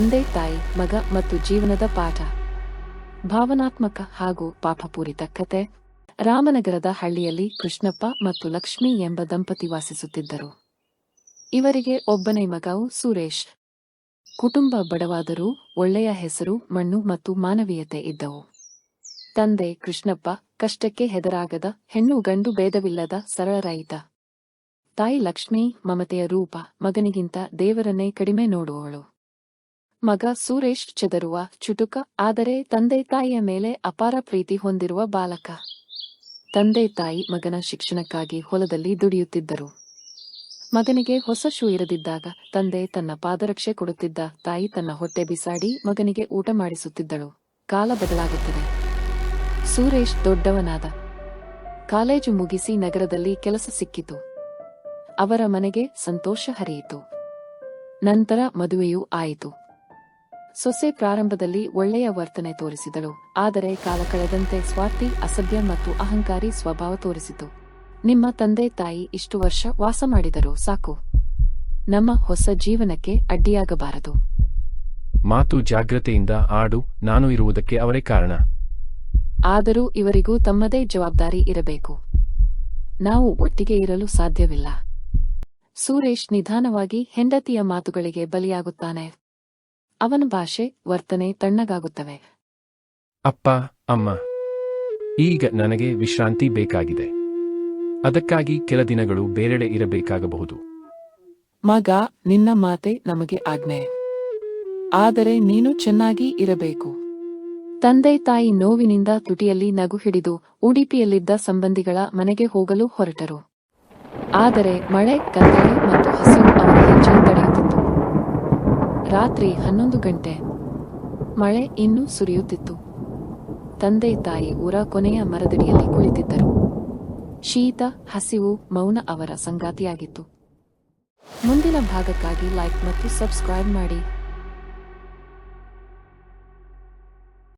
ತಂದೆ, ತಾಯಿ, ಮಗ ಮತ್ತು ಜೀವನದ ಪಾಠ. ಭಾವನಾತ್ಮಕ ಹಾಗೂ ಪಾಪಪೂರಿತ ಕತೆ. ರಾಮನಗರದ ಹಳ್ಳಿಯಲ್ಲಿ ಕೃಷ್ಣಪ್ಪ ಮತ್ತು ಲಕ್ಷ್ಮಿ ಎಂಬ ದಂಪತಿ ವಾಸಿಸುತ್ತಿದ್ದರು. ಇವರಿಗೆ ಒಬ್ಬನೇ ಮಗವು ಸುರೇಶ್. ಕುಟುಂಬ ಬಡವಾದರೂ ಒಳ್ಳೆಯ ಹೆಸರು, ಮಣ್ಣು ಮತ್ತು ಮಾನವೀಯತೆ ಇದ್ದವು. ತಂದೆ ಕೃಷ್ಣಪ್ಪ ಕಷ್ಟಕ್ಕೆ ಹೆದರಾಗದ ಹೆಣ್ಣು ಗಂಡು ಭೇದವಿಲ್ಲದ ಸರಳ ರೈತ. ತಾಯಿ ಲಕ್ಷ್ಮಿ ಮಮತೆಯ ರೂಪ ಮಗನಿಗಿಂತ ದೇವರನ್ನೇ ಕಡಿಮೆ ನೋಡುವವಳು. ಮಗ ಸುರೇಶ್ ಚದರುವ ಚುಟುಕ, ಆದರೆ ತಂದೆ ತಾಯಿಯ ಮೇಲೆ ಅಪಾರ ಪ್ರೀತಿ ಹೊಂದಿರುವ ಬಾಲಕ. ತಂದೆ ತಾಯಿ ಮಗನ ಶಿಕ್ಷಣಕ್ಕಾಗಿ ಹೊಲದಲ್ಲಿ ದುಡಿಯುತ್ತಿದ್ದರು. ಮಗನಿಗೆ ಹೊಸ ಶೂ ಇರದಿದ್ದಾಗ ತಂದೆ ತನ್ನ ಪಾದರಕ್ಷೆ ಕೊಡುತ್ತಿದ್ದ ತಾಯಿ ತನ್ನ ಹೊಟ್ಟೆ ಬಿಸಾಡಿ ಮಗನಿಗೆ ಊಟ ಮಾಡಿಸುತ್ತಿದ್ದಳು. ಕಾಲ ಬದಲಾಗುತ್ತದೆ. ಸುರೇಶ್ ದೊಡ್ಡವನಾದ. ಕಾಲೇಜು ಮುಗಿಸಿ ನಗರದಲ್ಲಿ ಕೆಲಸ ಸಿಕ್ಕಿತು. ಅವರ ಮನೆಗೆ ಸಂತೋಷ ಹರಿಯಿತು. ನಂತರ ಮದುವೆಯೂ ಆಯಿತು. ಸೊಸೆ ಪ್ರಾರಂಭದಲ್ಲಿ ಒಳ್ಳೆಯ ವರ್ತನೆ ತೋರಿಸಿದಳು ಆದರೆ ಕಾಲ ಕಳೆದಂತೆ ಸ್ವಾರ್ಥಿ ಅಸಭ್ಯ ಮತ್ತು ಅಹಂಕಾರಿ ಸ್ವಭಾವ ತೋರಿಸಿತು. ನಿಮ್ಮ ತಂದೆ ತಾಯಿ ಇಷ್ಟು ವರ್ಷ ವಾಸ ಮಾಡಿದರು ಸಾಕು. ನಮ್ಮ ಹೊಸ ಜೀವನಕ್ಕೆ ಅಡ್ಡಿಯಾಗಬಾರದು. ಮಾತು ಜಾಗ್ರತೆಯಿಂದ ಆಡು ನಾನು ಇರುವುದಕ್ಕೆ ಅವರೇ ಕಾರಣ. ಆದರೂ ಇವರಿಗೂ ತಮ್ಮದೇ ಜವಾಬ್ದಾರಿ ಇರಬೇಕು. ನಾವು ಒಟ್ಟಿಗೆ ಇರಲು ಸಾಧ್ಯವಿಲ್ಲ. ಸುರೇಶ್ ನಿಧಾನವಾಗಿ ಹೆಂಡತಿಯ ಮಾತುಗಳಿಗೆ ಬಲಿಯಾಗುತ್ತಾನೆ. ಅವನ ಭಾಷೆ ವರ್ತನೆ ತಣ್ಣಗಾಗುತ್ತವೆ. ಅಪ್ಪ ಅಮ್ಮ ಈಗ ನನಗೆ ವಿಶ್ರಾಂತಿ ಬೇಕಾಗಿದೆ. ಅದಕ್ಕಾಗಿ ಕೆಲ ದಿನಗಳು ಬೇರೆಡೆ ಇರಬೇಕಾಗಬಹುದು. ಮಗ ನಿನ್ನ ಮಾತೆ ನಮಗೆ ಆಜ್ಞೆ. ಆದರೆ ನೀನು ಚೆನ್ನಾಗಿ ಇರಬೇಕು. ತಂದೆ ತಾಯಿ ನೋವಿನಿಂದ ತುಟಿಯಲ್ಲಿ ನಗು ಹಿಡಿದು ಉಡುಪಿಯಲ್ಲಿದ್ದ ಸಂಬಂಧಿಗಳ ಮನೆಗೆ ಹೋಗಲು ಹೊರಟರು. ಆದರೆ ಮಳೆ ಕತ್ತಲೆ ಮತ್ತು ಹಸಿರು ಅವರ ರಾತ್ರಿ ಹನ್ನೊಂದು ಗಂಟೆ. ಮಳೆ ಇನ್ನೂ ಸುರಿಯುತ್ತಿತ್ತು. ತಂದೆ ತಾಯಿ ಊರ ಕೊನೆಯ ಮರದಡಿಯಲ್ಲಿ ಕುಳಿತಿದ್ದರು. ಶೀತ, ಹಸಿವು, ಮೌನ ಅವರ ಸಂಗಾತಿಯಾಗಿತ್ತು. ಮುಂದಿನ ಭಾಗಕ್ಕಾಗಿ ಲೈಕ್ ಮತ್ತು ಸಬ್ಸ್ಕ್ರೈಬ್ ಮಾಡಿ.